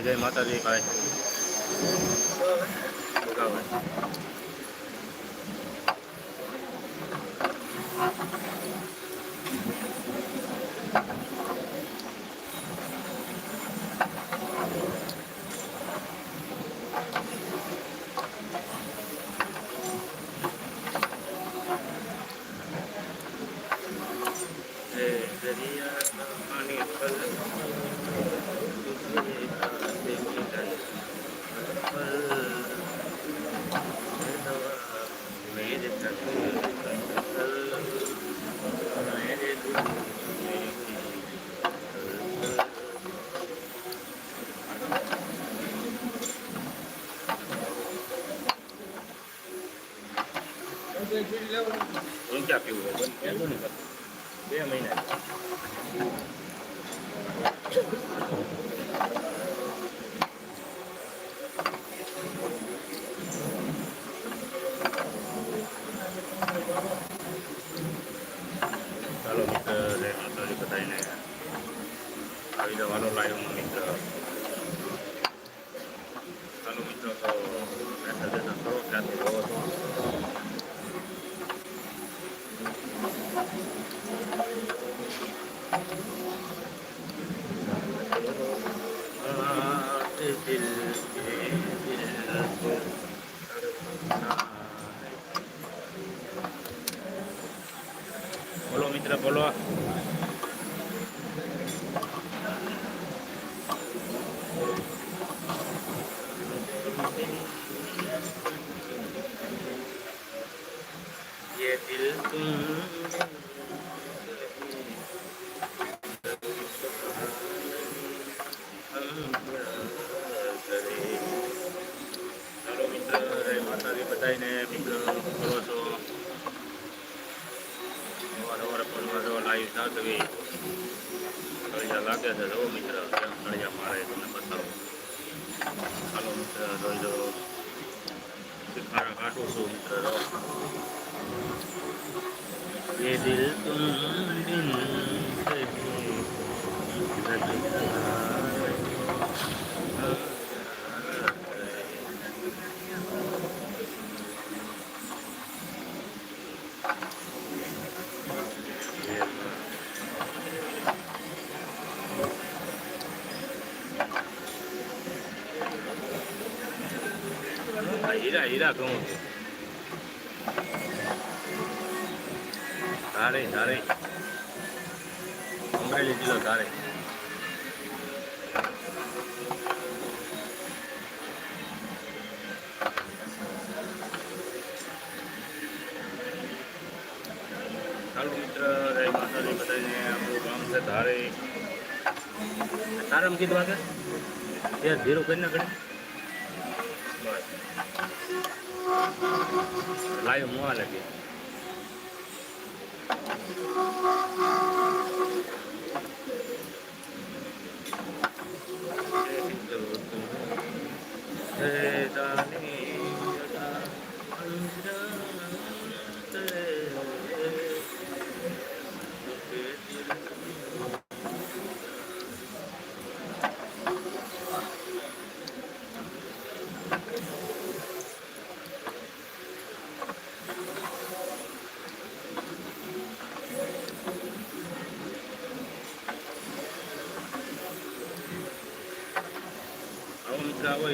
ભૂગાભાઈ જય માતાજી ભાઈ Thank એ that. માતાજી બધાને મિત્ર કરો છો અવાર અવાર ફોનમાં જો લાઈવ સાધવી સળિયા લાગે છે જો મિત્ર કેમ સળિયા મારે તમને બતાવો ચાલો મિત્ર જોઈ જો શિખારા કાઢું છું મિત્ર જો ये दिल तुम बिन હીરા હીરા કહું છું ધારે ધારે અમરેલી જિલ્લો ધારે ચાલો મિત્ર જય માતાજી બધાને આપણું ગામ છે ધારે તારામ કીધું આગળ એ ધીરું કરી નાખે બસ લાઈવ મુવા લાગે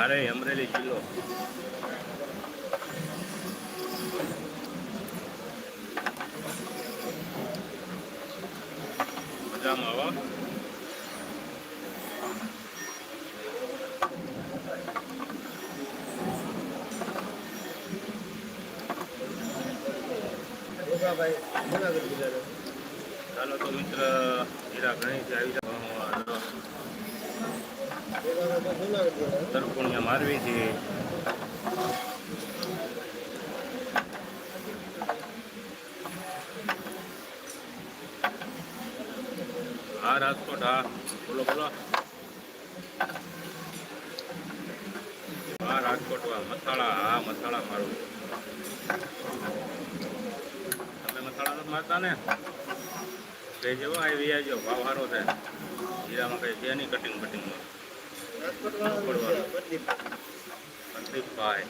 હારે અમરેલી જિલ્લો. મજામાં આવા ચાલો તો મિત્ર હીરા ઘણી આવી જાવ તરફુણિયા મારવી છે. હા, રાજકોટ, હા. બોલો બોલો. હા, રાજકોટ મસાળા હા મસાળા મારું. તમે મસાળા તો મારતા ને? જેવો આવી આવજો. ભાવ સારો છે. હીરામાં કઈ છે નહીં કટિંગ બટિંગમાં રાજકોટ વાળા પ્રદીપ પ્રદીપભાઈ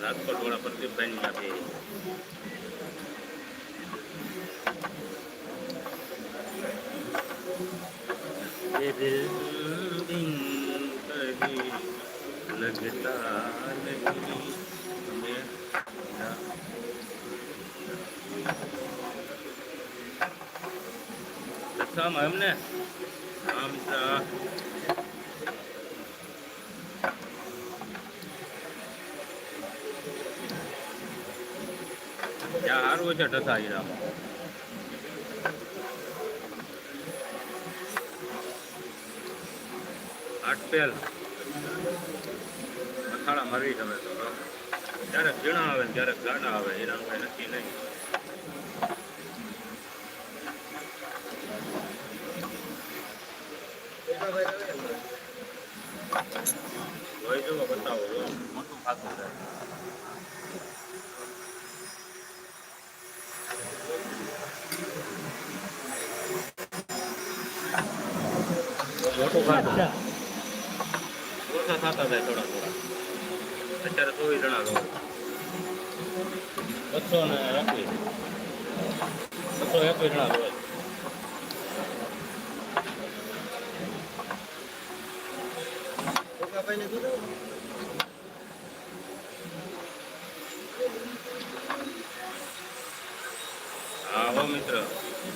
રાજકોટ વાળા પ્રદીપભાઈ ની નથી ये दिल दिन कभी लगता नहीं मेरा રસ્તામાં એમને? આમ તા ત્યાં સારું છે ઢસા હીરામાં આટપેલ મસાલા મરવી તમે તો ક્યારેક ઝીણા આવે ને ક્યારેક ગાડા આવે એનાનું કઈ નક્કી નહીં. ભાઈ તમે જોઈ જુઓ બતાવો જો મોટું ખાતું છે મોટું ખાતું ઓછા થતા જાય થોડા થોડા અત્યારે ચોવીસ જણા લો બસો ને એકવીસ બસો એકવીસ જણા લો હા મિત્ર.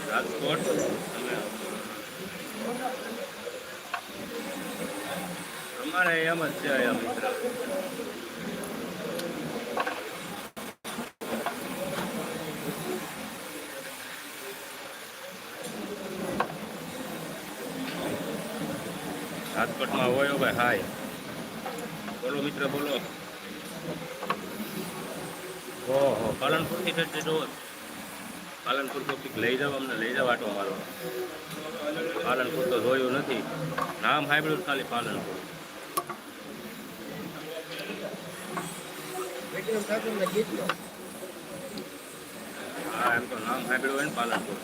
રાજકોટ તમે અમારે એમ જ છે અહીંયા મિત્ર. રાજકોટમાં હોય ભાઈ હાય. બોલો મિત્ર બોલો. ઓહો પાલનપુરથી થશે રોડ પાલનપુર તો કંઈક લઈ જાવ અમને લઈ જાવ આટો મારો પાલનપુર તો જોયું નથી. નામ સાંભળ્યું ખાલી પાલનપુર. હા એમ તો નામ સાંભળ્યું હોય ને પાલનપુર.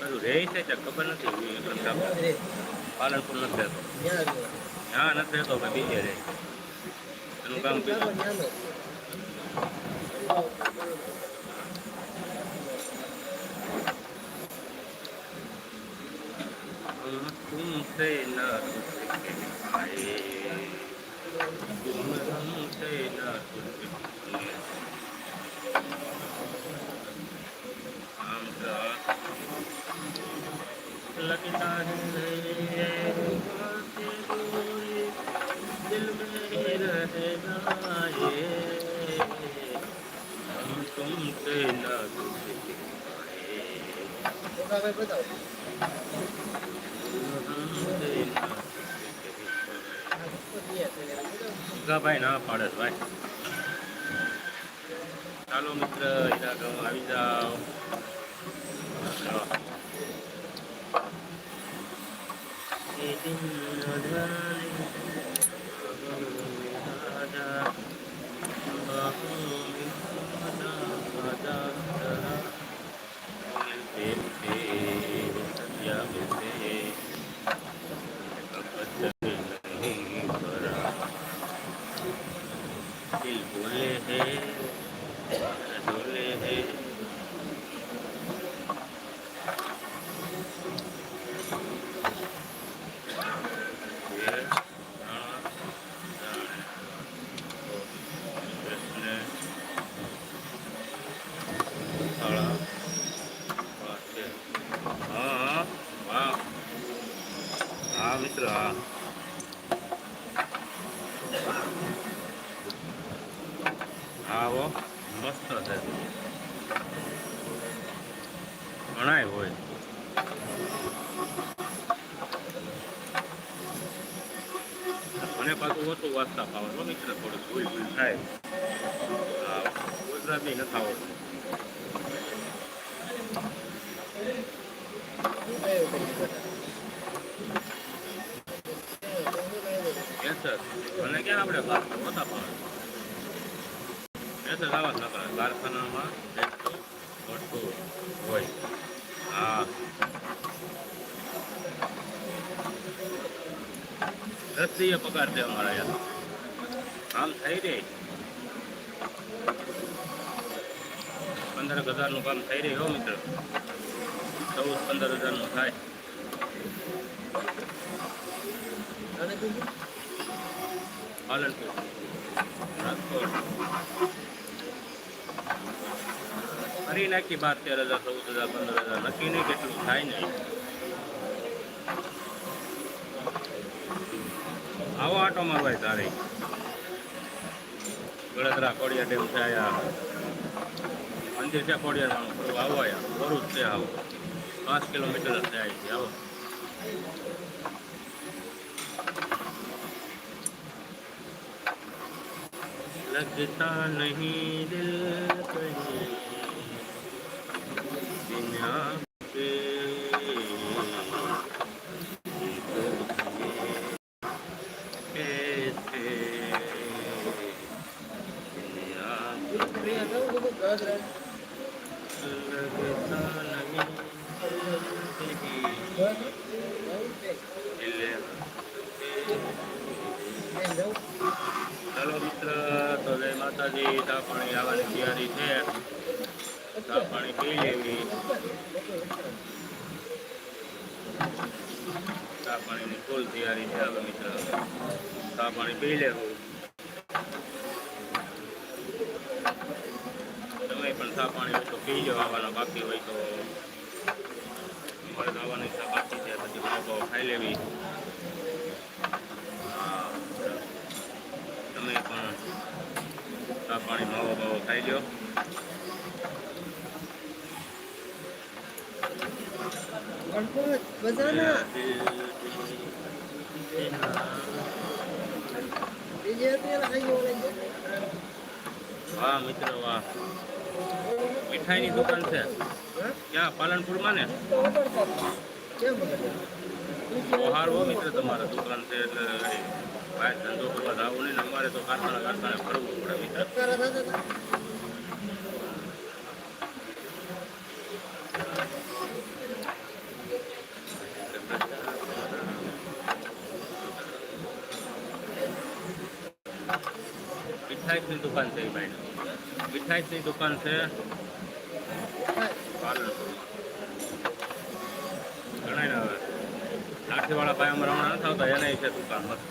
બધું રહે છે ત્યાં ખબર નથી વિક્રમ ઠાકોર રે પાલનપુર નથી રહેતો ત્યાં જ હા નથી રહેતો ભાઈ બીજે રહે એનું કામ વિક્રમ ઠાકોર બીજું ત્યાંનો तुमसे न कुछ आए तुम हमसे न कुछ ભાઈ ના પાડે છે ભાઈ ચાલો મિત્ર હીરા ગામ આવી જાઓ दिल बोले हैं डोले हैं મિત્ર હા આવો મસ્ત છે. ગણાય હોય. મને પાછું ઓછું વાંચતા ફાવે હો મિત્ર, થોડું ભૂલ ભૂલ થાય. ગુજરાતી નથી આવડતું બેટા? મને ક્યાં આપણે નહોતા એ કેસર આવા જ નકરા કારખાનામાં મોટું હોય. હા. રસીએ પગાર છે અમારા યાર. આમ થઈ રહી. પંદર હજારનું કામ થઈ રહ્યું મિત્ર. ચૌદ પંદર હજારનું થાય? પાલનપુર રાજકોટ ફરી નાખી બાર, તેર હજાર, ચૌદ હજાર, પંદર હજાર. નક્કી નહીં કેટલું થાય નહીં આવો આટો મારવાય તારે. ગળતરા કોડિયા ડેમ છે આયા મંદિર છે કોડિયા જાણું થોડું આવો આયા થોડું જ છે આવો. પાંચ કિલોમીટર જ જાય છે. આવો. लगता नहीं दिल कहीं बिना के कैसे પાણી આવવાની તૈયારી છે. ચા પાણી પી લેવી. ચા પાણીની ફૂલ તૈયારી છે હવે મિત્ર. ચા પાણી પી લેવું. તમે પણ ચા પાણી હોય તો પી લો આવવાના બાકી હોય તો. મળે આવવાની ઈચ્છા બાકી છે, પછી ભાવ ખાઈ લેવી. તમે પણ ચા પાણી માવો બાવો ખાઈ લ્યો. વાહ મિત્ર, વાહ મીઠાઈની દુકાન છે? ક્યાં પાલનપુરમાં ને સારું મિત્ર, તમારા દુકાન છે એટલે બહાર ધંધો કરવા જવું નહીં ને અમારે તો કારખાના કારખાને ફરવું પડે મિત્ર ધબકારા થતા હતા? મીઠાઈની દુકાન છે એ ભાઈ મીઠાઈની દુકાન છે હા. પાલનપુરમાં ઘણા ને હવે લાઠીવાળા ભાઈ અમારા હમણાં નથી આવતા એને છે દુકાન મસ્ત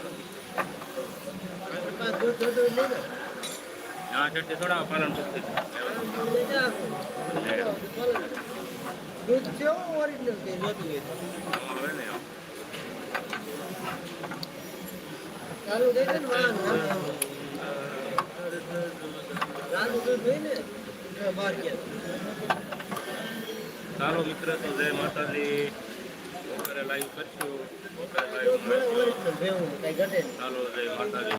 ને મિત્ર તો જય માતાજી બપોરે લાઈવ કરશું બપોરે લાઈવ ચાલો જય માતાજી.